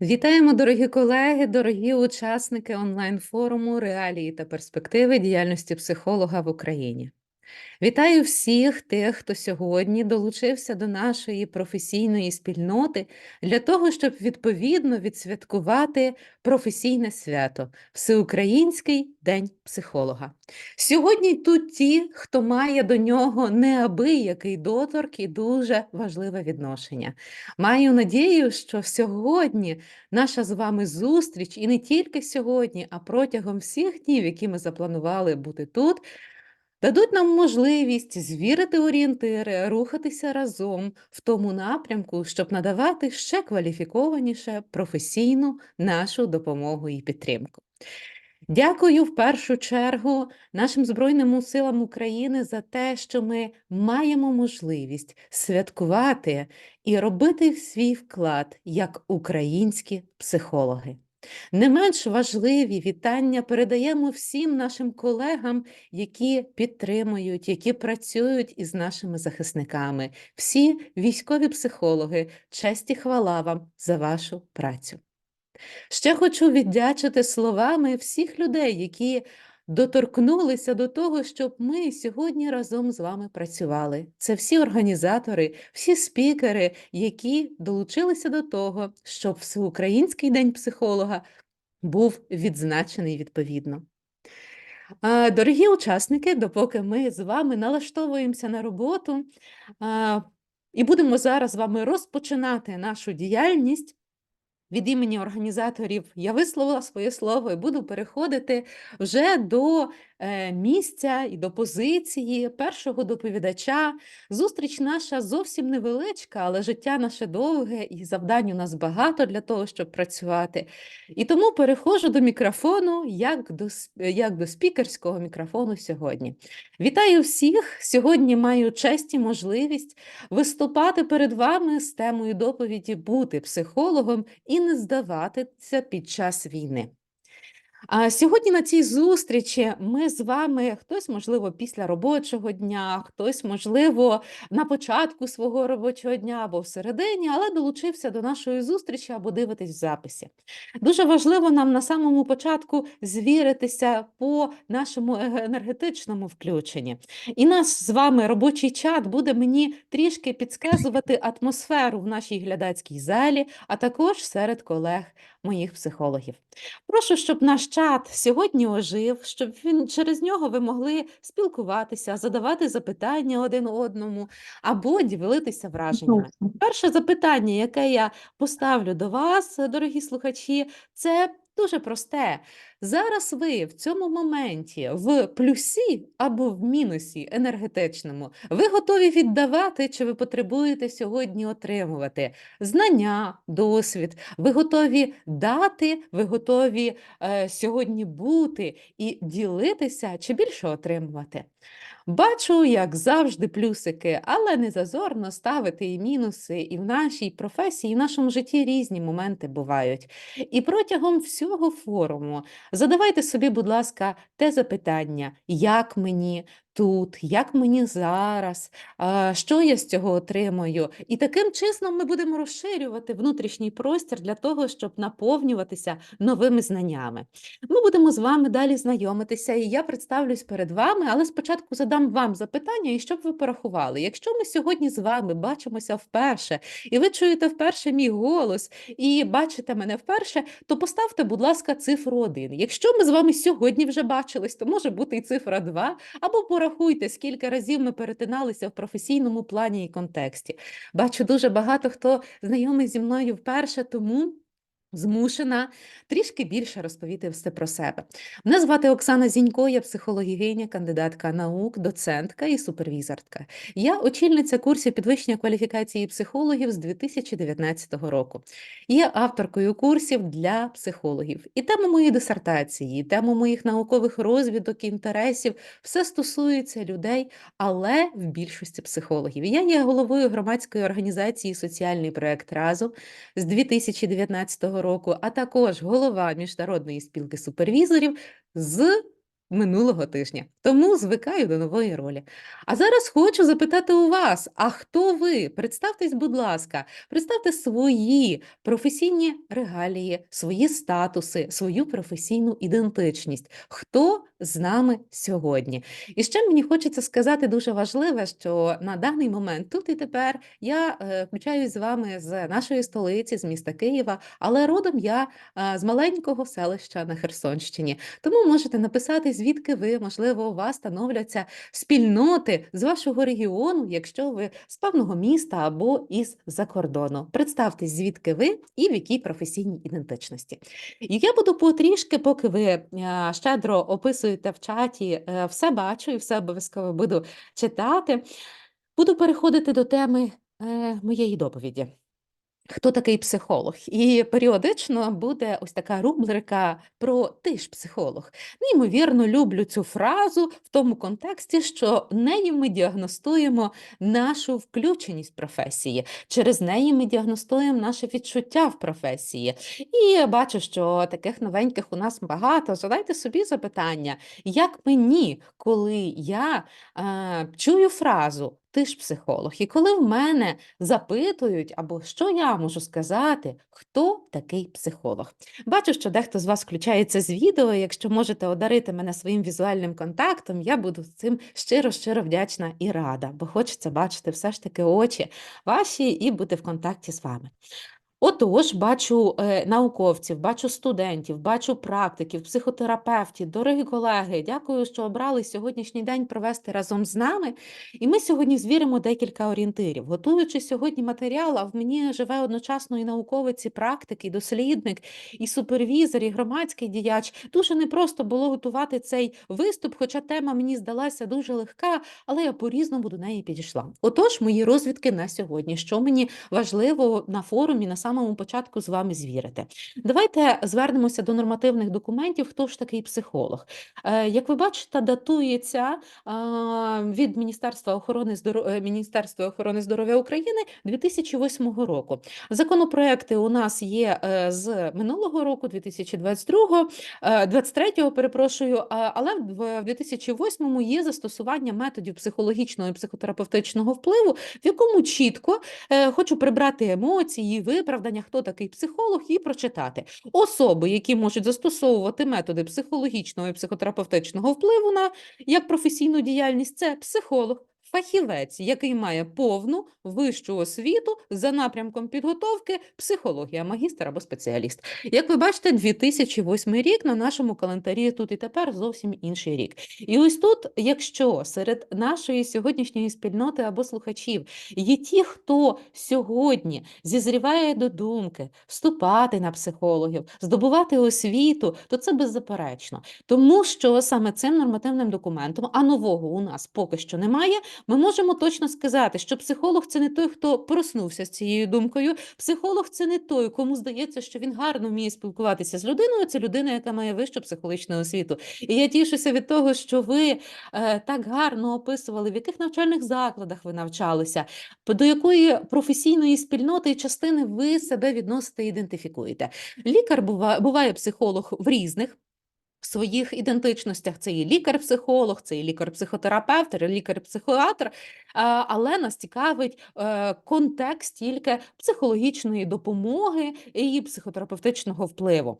Вітаємо, дорогі колеги, дорогі учасники онлайн-форуму Реалії та перспективи діяльності психолога в Україні. Вітаю всіх тих, хто сьогодні долучився до нашої професійної спільноти для того, щоб відповідно відсвяткувати професійне свято Всеукраїнський день психолога. Сьогодні тут ті, хто має до нього неабиякий доторк і дуже важливе відношення. Маю надію, що сьогодні наша з вами зустріч, і не тільки сьогодні, а протягом всіх днів, які ми запланували бути тут дадуть нам можливість звірити орієнтири, рухатися разом в тому напрямку, щоб надавати ще кваліфікованіше професійну нашу допомогу і підтримку. Дякую в першу чергу нашим Збройним силам України за те, що ми маємо можливість святкувати і робити свій вклад як українські психологи. Не менш важливі вітання передаємо всім нашим колегам, які підтримують, які працюють із нашими захисниками, всі військові психологи, честь і хвала вам за вашу працю. Ще хочу віддячити словами всіх людей, які доторкнулися до того, щоб ми сьогодні разом з вами працювали. Це всі організатори, всі спікери, які долучилися до того, щоб Всеукраїнський день психолога був відзначений відповідно. Дорогі учасники, допоки ми з вами налаштовуємося на роботу і будемо зараз з вами розпочинати нашу діяльність. Від імені організаторів я висловила своє слово і буду переходити вже до місця і до позиції першого доповідача. Зустріч наша зовсім невеличка, але життя наше довге і завдань у нас багато для того, щоб працювати. І тому переходжу до мікрофону як до, як до спікерського мікрофону сьогодні. Вітаю всіх! Сьогодні маю честь і можливість виступати перед вами з темою доповіді бути психологом і не здаватися під час війни. А сьогодні на цій зустрічі ми з вами, хтось, можливо, після робочого дня, хтось, можливо, на початку свого робочого дня або всередині, але долучився до нашої зустрічі або дивитись в записі. Дуже важливо нам на самому початку звіритися по нашому енергетичному включенні. І наш з вами робочий чат буде мені трішки підсказувати атмосферу в нашій глядацькій залі, а також серед колег моїх психологів. Прошу, щоб наш чат сьогодні ожив, щоб він через нього ви могли спілкуватися, задавати запитання один одному або ділитися враженнями. Перше запитання, яке я поставлю до вас, дорогі слухачі, це дуже просте. Зараз ви в цьому моменті в плюсі або в мінусі енергетичному, ви готові віддавати, чи ви потребуєте сьогодні отримувати знання, досвід, ви готові дати, ви готові е, сьогодні бути і ділитися, чи більше отримувати. Бачу, як завжди, плюсики, але не зазорно ставити і мінуси, і в нашій професії, і в нашому житті різні моменти бувають. І протягом всього форуму задавайте собі, будь ласка, те запитання, як мені, тут, як мені зараз, що я з цього отримую. І таким чином ми будемо розширювати внутрішній простір для того, щоб наповнюватися новими знаннями. Ми будемо з вами далі знайомитися, і я представлюсь перед вами, але спочатку задам вам запитання, і щоб ви порахували. Якщо ми сьогодні з вами бачимося вперше, і ви чуєте вперше мій голос, і бачите мене вперше, то поставте, будь ласка, цифру 1. Якщо ми з вами сьогодні вже бачились, то може бути і цифра 2, або пора порахуйте, скільки разів ми перетиналися в професійному плані і контексті. Бачу дуже багато хто знайомий зі мною вперше, тому. Змушена трішки більше розповісти все про себе. Мене звати Оксана Зінько, я психологиня, кандидатка наук, доцентка і супервізорка. Я очільниця курсів підвищення кваліфікації психологів з 2019 року. Є авторкою курсів для психологів. І тема моєї дисертації, і тема моїх наукових розвідок і інтересів все стосується людей, але в більшості психологів. Я є головою громадської організації Соціальний проект разом з 2019 року року, а також голова міжнародної спілки супервізорів з минулого тижня, тому звикаю до нової ролі. А зараз хочу запитати у вас: а хто ви? Представтесь, будь ласка, представте свої професійні регалії, свої статуси, свою професійну ідентичність. Хто з нами сьогодні? І ще мені хочеться сказати дуже важливе, що на даний момент тут і тепер я е, включаюсь з вами з нашої столиці, з міста Києва, але родом я е, з маленького селища на Херсонщині. Тому можете написати, звідки ви, можливо, у вас становляться спільноти з вашого регіону, якщо ви з певного міста або із за кордону. Представтесь, звідки ви і в якій професійній ідентичності. І я буду потрішки, поки ви е, щедро описуєте в чаті, е, все бачу і все обов'язково буду читати. Буду переходити до теми е, моєї доповіді. Хто такий психолог? І періодично буде ось така рубрика про ти ж психолог. Неймовірно, люблю цю фразу в тому контексті, що нею ми діагностуємо нашу включеність професії, через неї ми діагностуємо наше відчуття в професії. І я бачу, що таких новеньких у нас багато. Задайте собі запитання, як мені, коли я е, чую фразу ти ж психолог, і коли в мене запитують, або що я можу сказати, хто такий психолог. Бачу, що дехто з вас включається з відео. Якщо можете одарити мене своїм візуальним контактом, я буду цим щиро-щиро вдячна і рада, бо хочеться бачити все ж таки очі ваші і бути в контакті з вами. Отож, бачу е, науковців, бачу студентів, бачу практиків, психотерапевтів, дорогі колеги. Дякую, що обрали сьогоднішній день провести разом з нами. І ми сьогодні звіримо декілька орієнтирів. Готуючи сьогодні матеріал, а в мені живе одночасно і науковець, і практик, і дослідник, і супервізор, і громадський діяч. Дуже непросто було готувати цей виступ, хоча тема мені здалася дуже легка, але я по-різному до неї підійшла. Отож, мої розвідки на сьогодні, що мені важливо на форумі, на самому початку з вами звірити. Давайте звернемося до нормативних документів. Хто ж такий психолог? Е, Як ви бачите, датується е, від Міністерства охорони здоров'я Міністерства охорони здоров'я України 2008 року. Законопроекти у нас є е, з минулого року, 2022, е, 23-го, перепрошую, але в 2008-му є застосування методів психологічного і психотерапевтичного впливу, в якому чітко е, хочу прибрати емоції, виправдання, хто такий психолог, і прочитати особи, які можуть застосовувати методи психологічного і психотерапевтичного впливу на як професійну діяльність, це психолог. Фахівець, який має повну вищу освіту за напрямком підготовки, психологія, магістр або спеціаліст. Як ви бачите, 2008 рік на нашому календарі тут і тепер зовсім інший рік. І ось тут, якщо серед нашої сьогоднішньої спільноти або слухачів є ті, хто сьогодні зізріває до думки вступати на психологів, здобувати освіту, то це беззаперечно. Тому що саме цим нормативним документом, а нового у нас поки що немає, ми можемо точно сказати, що психолог це не той, хто проснувся з цією думкою. Психолог це не той, кому здається, що він гарно вміє спілкуватися з людиною. Це людина, яка має вищу психологічну освіту. І я тішуся від того, що ви е, так гарно описували, в яких навчальних закладах ви навчалися, до якої професійної спільноти і частини ви себе відносите і ідентифікуєте. Лікар буває, буває психолог в різних. Своїх ідентичностях це і лікар-психолог, це і лікар-психотерапевт, лікар-психіатр, але нас цікавить е, контекст тільки психологічної допомоги і психотерапевтичного впливу.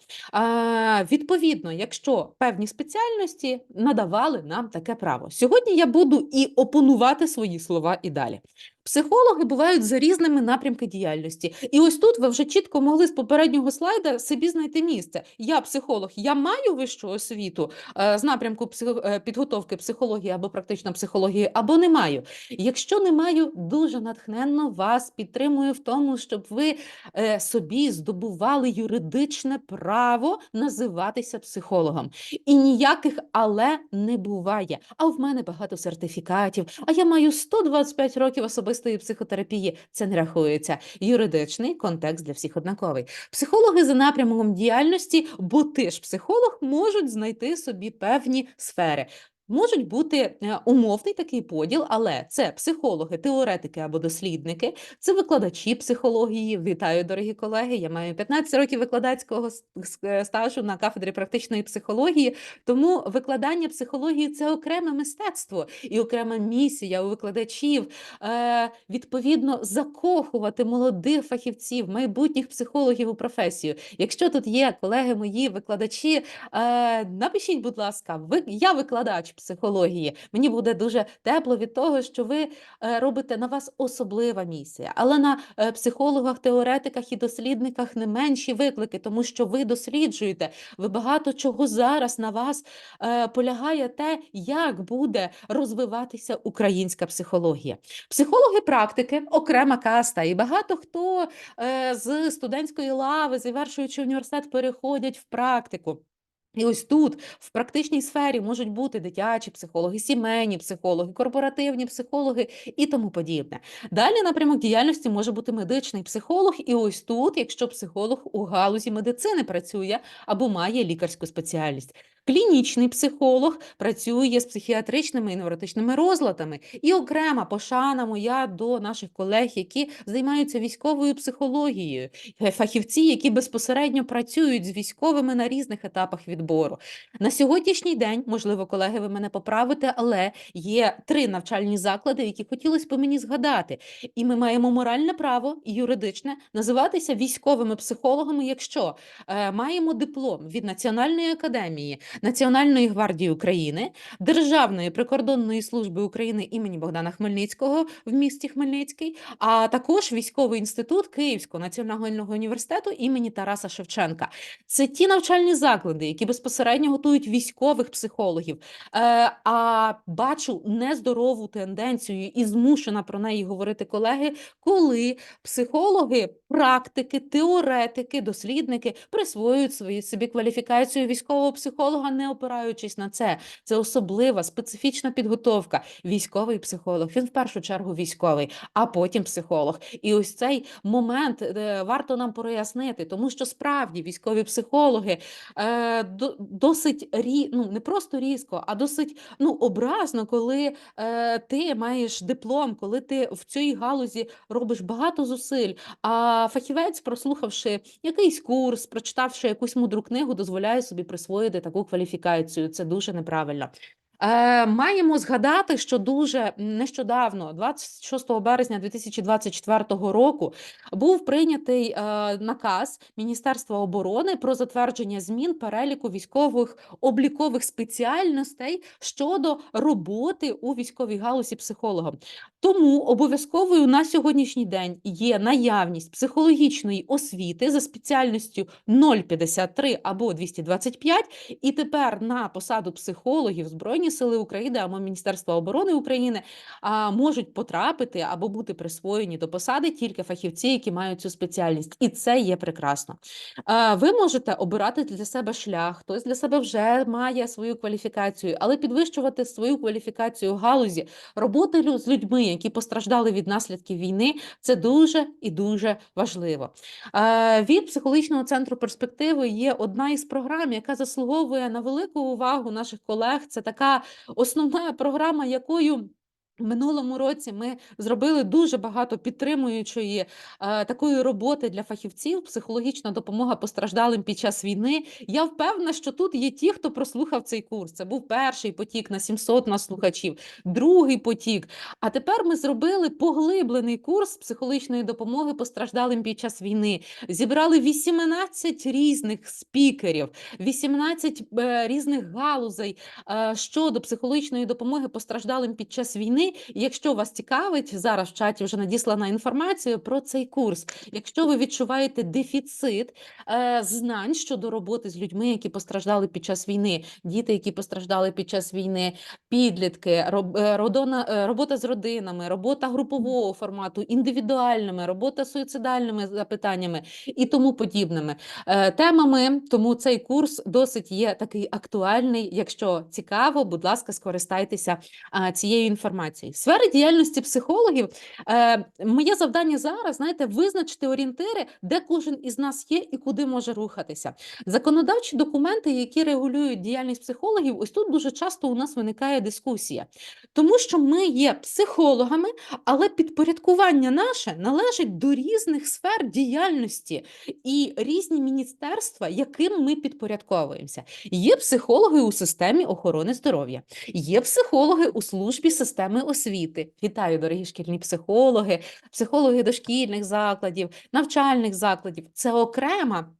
Відповідно, якщо певні спеціальності надавали нам таке право. Сьогодні я буду і опонувати свої слова і далі. Психологи бувають за різними напрямки діяльності. І ось тут ви вже чітко могли з попереднього слайда собі знайти місце. Я психолог, я маю вищу освіту е, з напрямку е, підготовки психології або практична психології, або не маю. Якщо не маю, дуже натхненно вас підтримую в тому, щоб ви е, собі здобували юридичне право називатися психологом. І ніяких але не буває. А в мене багато сертифікатів. А я маю 125 років особистої психотерапії. Це не рахується. Юридичний контекст для всіх однаковий. Психологи за напрямом діяльності, бо ти ж психолог, можуть знайти собі певні сфери. Можуть бути е, умовний такий поділ, але це психологи, теоретики або дослідники, це викладачі психології. Вітаю, дорогі колеги. Я маю 15 років викладацького е, стажу на кафедрі практичної психології. Тому викладання психології це окреме мистецтво і окрема місія у викладачів. Е, відповідно, закохувати молодих фахівців, майбутніх психологів у професію. Якщо тут є колеги мої викладачі, напишіть, будь ласка, я викладач психології. Мені буде дуже тепло від того, що ви е, робите на вас особлива місія, але на е, психологах, теоретиках і дослідниках не менші виклики, тому що ви досліджуєте. Ви багато чого зараз на вас е, полягає те, як буде розвиватися українська психологія. Психологи практики окрема каста, і багато хто з студентської лави, завершуючи університет, переходять в практику. І ось тут, в практичній сфері, можуть бути дитячі психологи, сімейні психологи, корпоративні психологи і тому подібне. Далі напрямок діяльності може бути медичний психолог, і ось тут, якщо психолог у галузі медицини працює або має лікарську спеціальність. Клінічний психолог працює з психіатричними і невротичними розладами. І окрема пошана моя до наших колег, які займаються військовою психологією, фахівці, які безпосередньо працюють з військовими на різних етапах відбору. На сьогоднішній день, можливо, колеги, ви мене поправите, але є три навчальні заклади, які хотілося б мені згадати. І ми маємо моральне право і юридичне називатися військовими психологами, якщо е, маємо диплом від Національної академії Національної гвардії України, Державної прикордонної служби України імені Богдана Хмельницького в місті Хмельницький, а також військовий інститут Київського національного університету імені Тараса Шевченка. Це ті навчальні заклади, які безпосередньо готують військових психологів. Е, а бачу нездорову тенденцію і змушена про неї говорити колеги, коли психологи, практики, теоретики, дослідники присвоюють свої собі кваліфікацію військового психолога, не опираючись на це. Це особлива специфічна підготовка. Військовий психолог. Він в першу чергу військовий, а потім психолог. І ось цей момент е, варто нам прояснити, тому що справді військові психологи е, досить рі, ну не просто різко, а досить ну образно, коли е, ти маєш диплом, коли ти в цій галузі робиш багато зусиль. А фахівець, прослухавши якийсь курс, прочитавши якусь мудру книгу, дозволяє собі присвоїти таку кваліфікацію. Це дуже неправильно. Е, маємо згадати, що дуже нещодавно, 26 березня 2024 року, був прийнятий е, наказ Міністерства оборони про затвердження змін переліку військових облікових спеціальностей щодо роботи у військовій галузі психологом. Тому обов'язковою на сьогоднішній день є наявність психологічної освіти за спеціальністю 053 або 225, і тепер на посаду психологів Збройні Сили України або Міністерства оборони України а, можуть потрапити або бути присвоєні до посади тільки фахівці, які мають цю спеціальність, і це є прекрасно. А, ви можете обирати для себе шлях, хтось для себе вже має свою кваліфікацію, але підвищувати свою кваліфікацію в галузі роботи з людьми, які постраждали від наслідків війни, це дуже і дуже важливо. Е, Від психологічного центру перспективи є одна із програм, яка заслуговує на велику увагу наших колег. Це така основна програма, якою минулому році ми зробили дуже багато підтримуючої е, такої роботи для фахівців, психологічна допомога постраждалим під час війни. Я впевнена, що тут є ті, хто прослухав цей курс. Це був перший потік на 700 нас слухачів, другий потік. А тепер ми зробили поглиблений курс психологічної допомоги постраждалим під час війни. Зібрали 18 різних спікерів, 18 е, різних галузей е, щодо психологічної допомоги постраждалим під час війни. І Якщо вас цікавить, зараз в чаті вже надіслана інформація про цей курс. Якщо ви відчуваєте дефіцит е, знань щодо роботи з людьми, які постраждали під час війни, діти, які постраждали під час війни, підлітки, роб, е, родона, е, робота з родинами, робота групового формату, індивідуальними, робота з суїцидальними запитаннями і тому подібними е, темами. Тому цей курс досить є такий актуальний. Якщо цікаво, будь ласка, скористайтеся а, цією інформацією. Організацій. Сфери діяльності психологів. Е, моє завдання зараз, знаєте, визначити орієнтири, де кожен із нас є і куди може рухатися. Законодавчі документи, які регулюють діяльність психологів, ось тут дуже часто у нас виникає дискусія, тому що ми є психологами, але підпорядкування наше належить до різних сфер діяльності і різні міністерства, яким ми підпорядковуємося. Є психологи у системі охорони здоров'я, є психологи у службі системи освіти. Вітаю, дорогі шкільні психологи, психологи дошкільних закладів, навчальних закладів. Це окрема.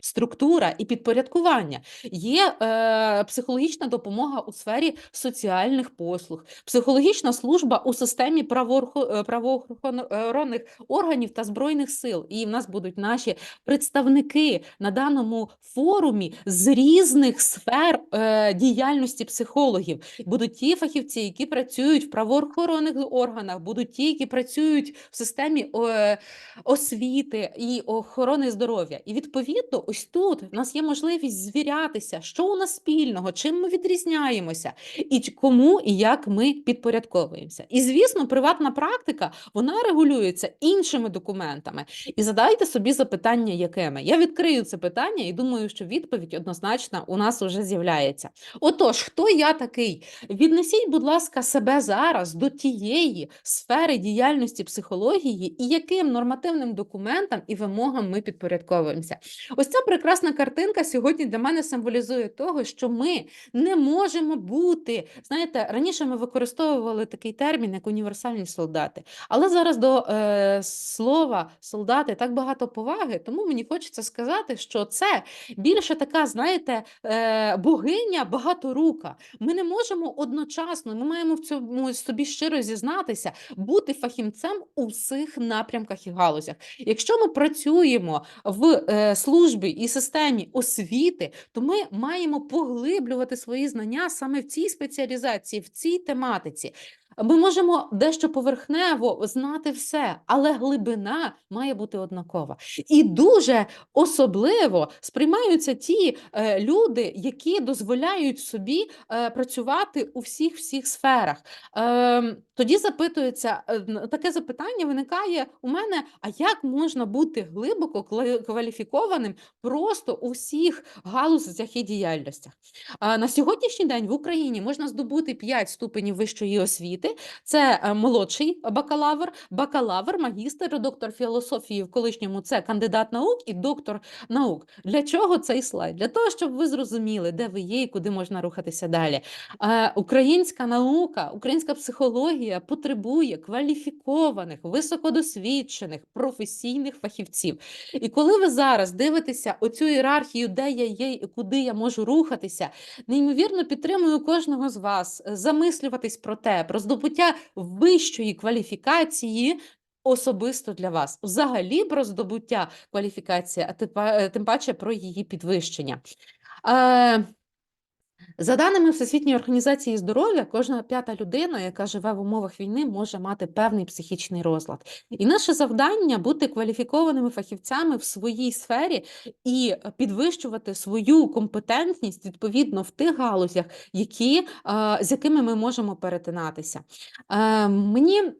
Структура і підпорядкування є е, психологічна допомога у сфері соціальних послуг, психологічна служба у системі е, правоохоронних органів та збройних сил. І в нас будуть наші представники на даному форумі з різних сфер е, діяльності психологів. Будуть ті фахівці, які працюють в правоохоронних органах, будуть ті, які працюють в системі е, освіти і охорони здоров'я. І відповідно, ось тут в нас є можливість звірятися, що у нас спільного, чим ми відрізняємося, і кому і як ми підпорядковуємося. І звісно, приватна практика вона регулюється іншими документами. І задайте собі запитання, якими. Я відкрию це питання і думаю, що відповідь однозначно у нас вже з'являється. Отож, хто я такий? Віднесіть, будь ласка, себе зараз до тієї сфери діяльності психології і яким нормативним документам і вимогам ми підпорядковуємося. Ось ця прекрасна картинка сьогодні для мене символізує того, що ми не можемо бути. Знаєте, раніше ми використовували такий термін, як універсальні солдати. Але зараз до е, слова солдати так багато поваги, тому мені хочеться сказати, що це більше така, знаєте, е, богиня багаторука. Ми не можемо одночасно, ми маємо в цьому собі щиро зізнатися, бути фахівцем у всіх напрямках і галузях. Якщо ми працюємо в е, службі і системі освіти, то ми маємо поглиблювати свої знання саме в цій спеціалізації, в цій тематиці. Ми можемо дещо поверхнево знати все, але глибина має бути однакова. І дуже особливо сприймаються ті е, люди, які дозволяють собі е, працювати у всіх всіх сферах. Е, тоді запитується е, таке запитання виникає у мене: а як можна бути глибоко кваліфікованим просто у всіх галузях і діяльностях? А на сьогоднішній день в Україні можна здобути 5 ступенів вищої освіти. Це е, молодший бакалавр, бакалавр, магістр, доктор філософії в колишньому це кандидат наук і доктор наук. Для чого цей слайд? Для того, щоб ви зрозуміли, де ви є і куди можна рухатися далі. Українська наука, українська психологія потребує кваліфікованих, високодосвідчених, професійних фахівців. І коли ви зараз дивитеся оцю ієрархію, де я є і куди я можу рухатися, неймовірно підтримую кожного з вас замислюватись про те, про здобуття вищої кваліфікації. Особисто для вас, взагалі про здобуття кваліфікації, а е, тим паче про її підвищення. Е, за даними Всесвітньої організації здоров'я, кожна п'ята людина, яка живе в умовах війни, може мати певний психічний розлад. І наше завдання бути кваліфікованими фахівцями в своїй сфері і підвищувати свою компетентність відповідно в тих галузях, які, з якими ми можемо перетинатися. Е, Мені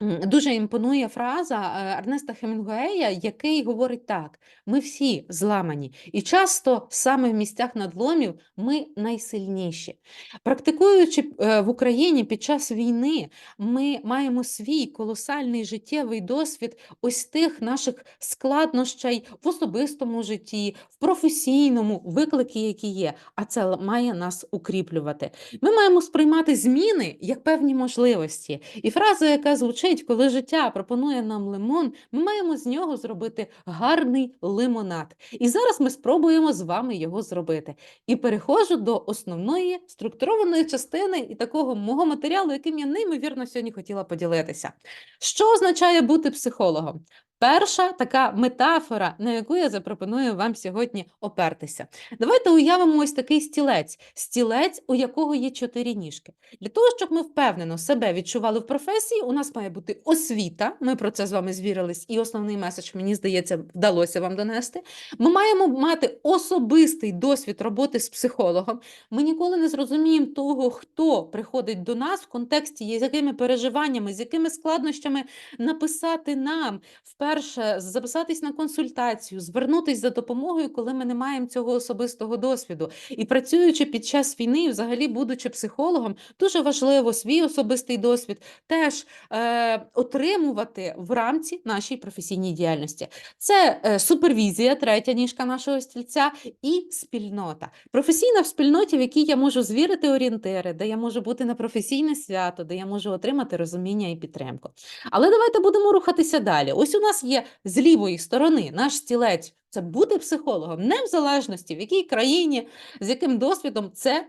Дуже імпонує фраза е, Ернеста Хемінгуея, який говорить так: ми всі зламані, і часто саме в місцях надломів ми найсильніші. Практикуючи е, в Україні під час війни, ми маємо свій колосальний життєвий досвід ось тих наших складнощей в особистому житті, в професійному виклики, які є. А це має нас укріплювати. Ми маємо сприймати зміни як певні можливості. І фраза, яка звучить, коли життя пропонує нам лимон, ми маємо з нього зробити гарний лимонад. І зараз ми спробуємо з вами його зробити. І переходжу до основної структурованої частини і такого мого матеріалу, яким я неймовірно сьогодні хотіла поділитися. Що означає бути психологом? Перша така метафора, на яку я запропоную вам сьогодні опертися. Давайте уявимо ось такий стілець, стілець, у якого є чотири ніжки. Для того, щоб ми впевнено себе відчували в професії, у нас має бути освіта. Ми про це з вами звірились, і основний меседж, мені здається, вдалося вам донести. Ми маємо мати особистий досвід роботи з психологом. Ми ніколи не зрозуміємо того, хто приходить до нас в контексті, з якими переживаннями, з якими складнощами написати нам вперше записатись на консультацію, звернутись за допомогою, коли ми не маємо цього особистого досвіду. І працюючи під час війни, взагалі будучи психологом, дуже важливо свій особистий досвід теж е, отримувати в рамці нашій професійній діяльності. Це е, супервізія, третя ніжка нашого стільця, і спільнота. Професійна в спільноті, в якій я можу звірити орієнтири, де я можу бути на професійне свято, де я можу отримати розуміння і підтримку. Але давайте будемо рухатися далі. Ось у нас є з лівої сторони наш стілець. Це бути психологом, не в залежності, в якій країні, з яким досвідом це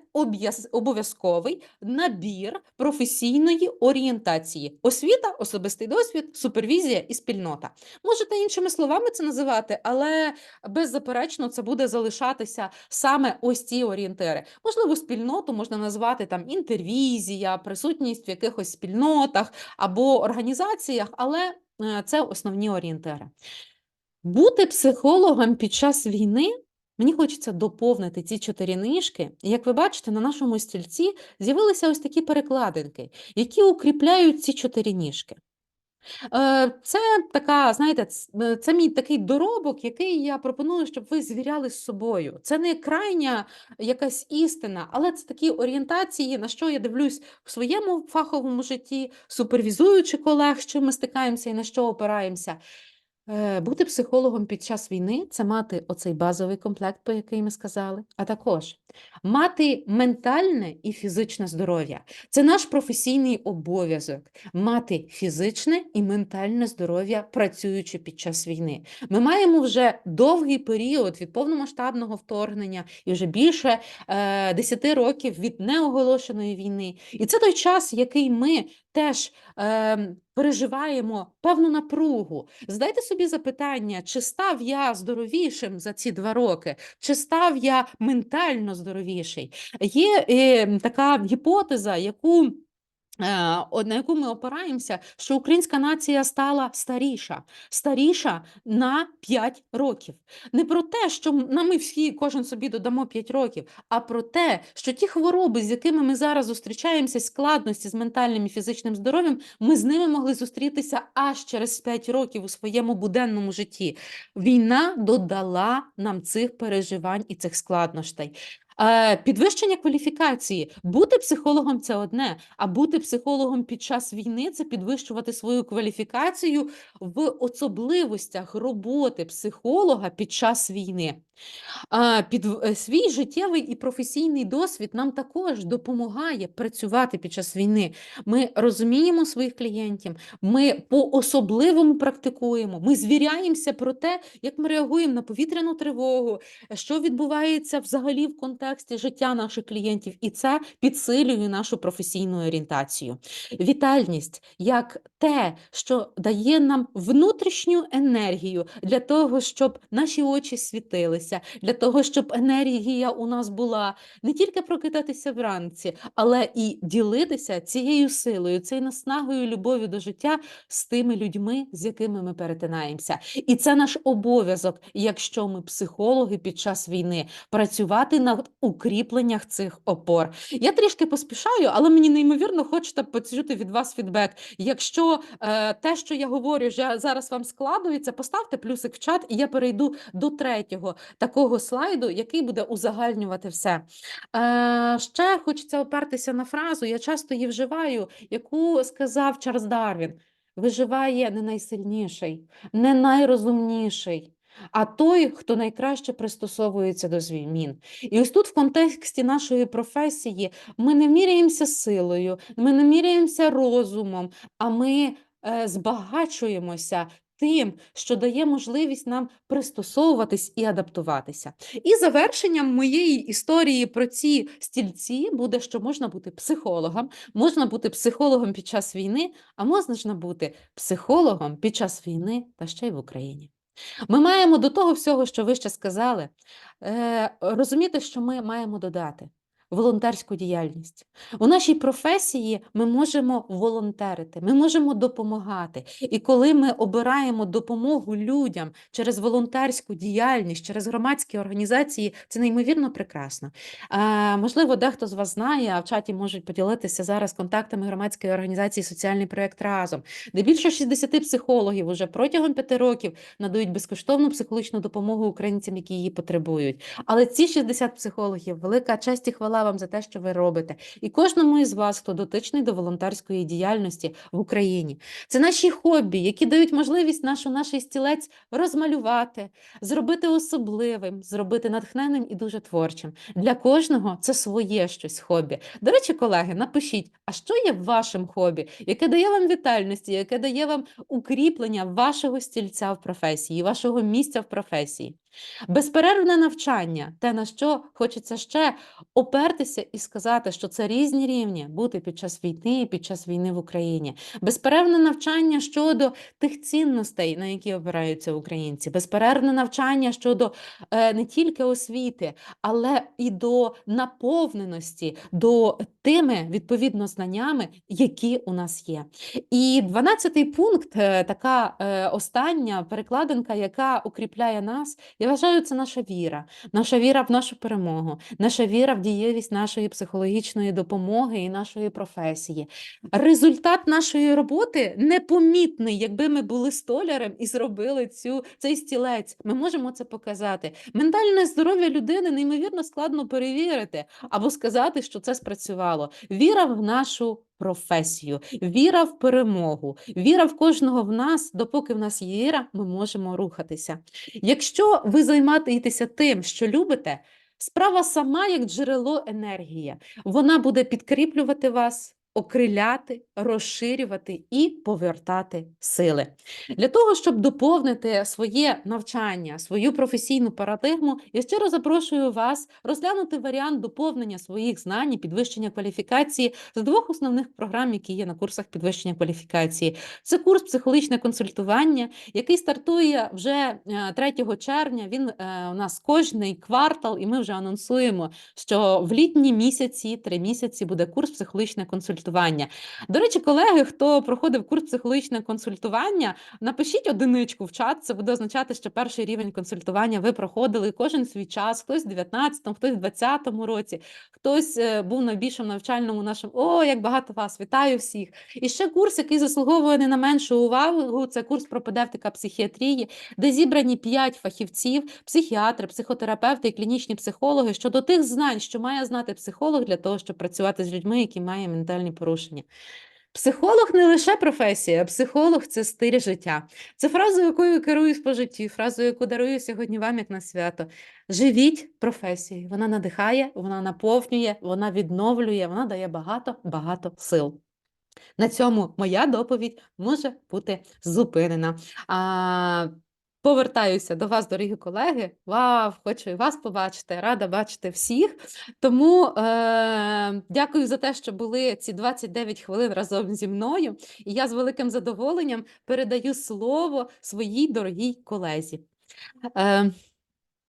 обов'язковий набір професійної орієнтації. Освіта, особистий досвід, супервізія і спільнота. Можете іншими словами це називати, але беззаперечно це буде залишатися саме ось ці орієнтири. Можливо, спільноту можна назвати там інтервізія, присутність в якихось спільнотах або організаціях, але це основні орієнтири. Бути психологом під час війни, мені хочеться доповнити ці чотири нишки. Як ви бачите, на нашому стільці з'явилися ось такі перекладинки, які укріпляють ці чотири ніжки. Е, Це така, знаєте, ц- е, це мій такий доробок, який я пропоную, щоб ви звіряли з собою. Це не крайня якась істина, але це такі орієнтації, на що я дивлюсь в своєму фаховому житті, супервізуючи колег, з чим ми стикаємося і на що опираємося. Е, Бути психологом під час війни це мати оцей базовий комплект, про який ми сказали, а також мати ментальне і фізичне здоров'я. Це наш професійний обов'язок мати фізичне і ментальне здоров'я, працюючи під час війни. Ми маємо вже довгий період від повномасштабного вторгнення і вже більше е, 10 років від неоголошеної війни. І це той час, який ми теж е, переживаємо певну напругу. Задайте собі запитання, чи став я здоровішим за ці два роки, чи став я ментально здоровіший? Є е, така гіпотеза, яку на яку ми опираємося, що українська нація стала старіша, старіша на 5 років. Не про те, що на ми всі кожен собі додамо 5 років, а про те, що ті хвороби, з якими ми зараз зустрічаємося, складності з ментальним і фізичним здоров'ям, ми з ними могли зустрітися аж через 5 років у своєму буденному житті. Війна додала нам цих переживань і цих складностей. Е, Підвищення кваліфікації. Бути психологом це одне, а бути психологом під час війни це підвищувати свою кваліфікацію в особливостях роботи психолога під час війни. Під е, свій життєвий і професійний досвід нам також допомагає працювати під час війни. Ми розуміємо своїх клієнтів, ми по-особливому практикуємо, ми звіряємося про те, як ми реагуємо на повітряну тривогу, що відбувається взагалі в контексті життя наших клієнтів, і це підсилює нашу професійну орієнтацію. Вітальність як те, що дає нам внутрішню енергію для того, щоб наші очі світилися, для того, щоб енергія у нас була не тільки прокидатися вранці, але і ділитися цією силою, цією наснагою, любов'ю до життя з тими людьми, з якими ми перетинаємося. І це наш обов'язок, якщо ми психологи під час війни, працювати над укріпленнях цих опор. Я трішки поспішаю, але мені неймовірно хочеться почути від вас фідбек. Якщо е, те, що я говорю, вже зараз вам складується, поставте плюсик в чат, і я перейду до третього такого слайду, який буде узагальнювати все. Е, ще хочеться опертися на фразу, я часто її вживаю, яку сказав Чарльз Дарвін: виживає не найсильніший, не найрозумніший. А той, хто найкраще пристосовується до змін. І ось тут, в контексті нашої професії, ми не міряємося силою, ми не міряємося розумом, а ми е, збагачуємося тим, що дає можливість нам пристосовуватись і адаптуватися. І завершенням моєї історії про ці стільці буде, що можна бути психологом, можна бути психологом під час війни, а можна бути психологом під час війни та ще й в Україні. Ми маємо до того всього, що ви ще сказали, е, розуміти, що ми маємо додати волонтерську діяльність. У нашій професії ми можемо волонтерити, ми можемо допомагати. І коли ми обираємо допомогу людям через волонтерську діяльність, через громадські організації, це неймовірно прекрасно. А, можливо, дехто з вас знає, а в чаті можуть поділитися зараз контактами громадської організації Соціальний проєкт разом, де більше 60 психологів уже протягом п'яти років надають безкоштовну психологічну допомогу українцям, які її потребують. Але ці 60 психологів, велика честь і хвала вам за те, що ви робите, і кожному із вас, хто дотичний до волонтерської діяльності в Україні. Це наші хобі, які дають можливість нашу наш стілець розмалювати, зробити особливим, зробити натхненним і дуже творчим. Для кожного це своє щось хобі. До речі, колеги, напишіть, а що є вашим хобі, яке дає вам вітальності, яке дає вам укріплення вашого стільця в професії, вашого місця в професії. Безперервне навчання, те, на що хочеться ще опертися і сказати, що це різні рівні бути під час війни і під час війни в Україні. Безперервне навчання щодо тих цінностей, на які опираються українці, безперервне навчання щодо е, не тільки освіти, але і до наповненості, до тими відповідно знаннями, які у нас є. І 12-й пункт, е, така е, остання перекладинка, яка укріпляє нас. Я вважаю, це наша віра, наша віра в нашу перемогу, наша віра в дієвість нашої психологічної допомоги і нашої професії. Результат нашої роботи непомітний, якби ми були столярем і зробили цю, цей стілець. Ми можемо це показати. Ментальне здоров'я людини неймовірно складно перевірити або сказати, що це спрацювало. Віра в нашу професію, віра в перемогу, віра в кожного в нас, допоки в нас є віра, ми можемо рухатися. Якщо ви займаєтеся тим, що любите, справа сама як джерело енергії, вона буде підкріплювати вас. Окриляти, розширювати і повертати сили для того, щоб доповнити своє навчання, свою професійну парадигму, я щиро запрошую вас розглянути варіант доповнення своїх знань і підвищення кваліфікації з двох основних програм, які є на курсах підвищення кваліфікації. Це курс психологічне консультування, який стартує вже 3 червня. Він е, у нас кожний квартал, і ми вже анонсуємо, що в літні місяці, три місяці, буде курс психологічне консультування. До речі, колеги, хто проходив курс психологічне консультування, напишіть одиничку в чат. Це буде означати, що перший рівень консультування ви проходили кожен свій час. Хтось в 19-му, хтось в 20-му році, хтось е, був на більшому навчальному нашому. О, як багато вас! Вітаю всіх! І ще курс, який заслуговує не на меншу увагу. Це курс пропедевтика психіатрії, де зібрані 5 фахівців, психіатри, психотерапевти і клінічні психологи щодо тих знань, що має знати психолог для того, щоб працювати з людьми, які мають ментальні порушення. Психолог не лише професія, психолог це стиль життя. Це фраза, якою керуюсь по житті, фразу, яку дарую сьогодні вам як на свято. Живіть професією. Вона надихає, вона наповнює, вона відновлює, вона дає багато-багато сил. На цьому моя доповідь може бути зупинена. А, Повертаюся до вас, дорогі колеги. Вау, хочу і вас побачити, рада бачити всіх. Тому е, дякую за те, що були ці 29 хвилин разом зі мною. І я з великим задоволенням передаю слово своїй дорогій колезі. Е,